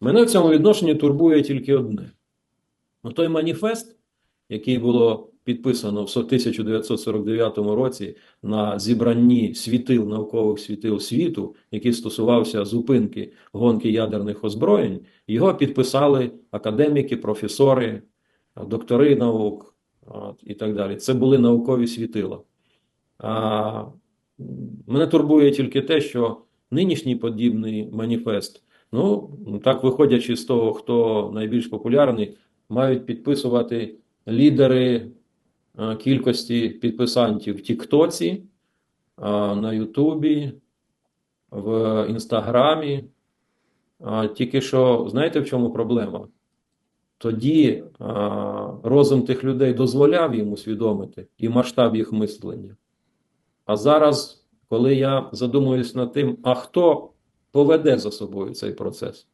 Мене в цьому відношенні турбує тільки одне. Ну, той маніфест, який було підписано в 1949 році на зібранні світил, наукових світил світу, який стосувався зупинки гонки ядерних озброєнь, його підписали академіки, професори, доктори наук от, і так далі. Це були наукові світила. А, мене турбує тільки те, що нинішній подібний маніфест, ну, так виходячи з того, хто найбільш популярний, мають підписувати лідери кількості підписантів в Тіктоці, на Ютубі, в Інстаграмі. Тільки що, знаєте, в чому проблема? Тоді розум тих людей дозволяв їм усвідомити і масштаб їх мислення. А зараз, коли я задумуюсь над тим, а хто поведе за собою цей процес,